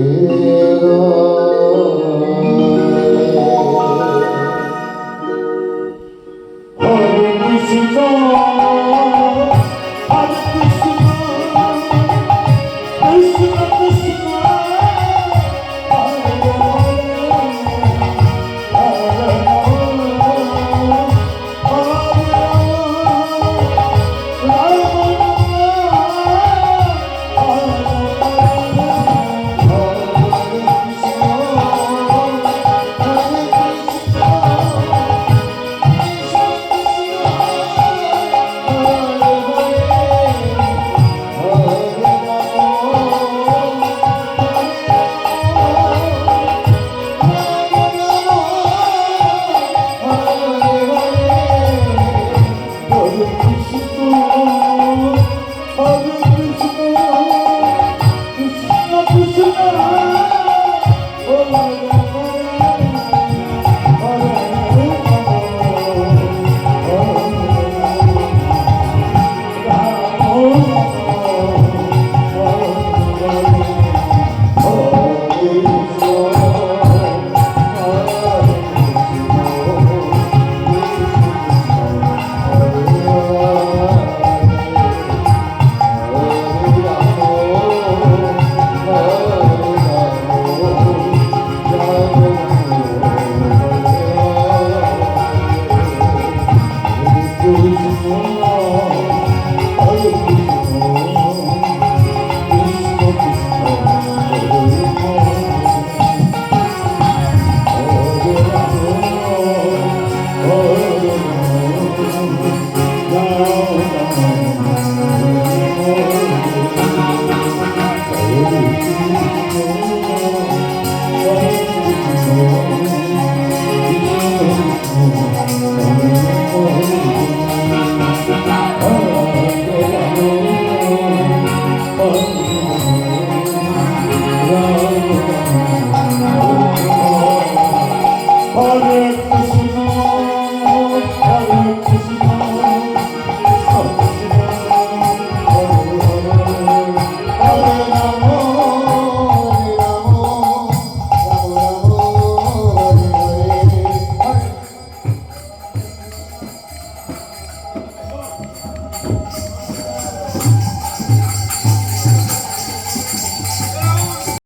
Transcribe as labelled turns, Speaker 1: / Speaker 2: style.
Speaker 1: Hare Krishna, Hare Oh.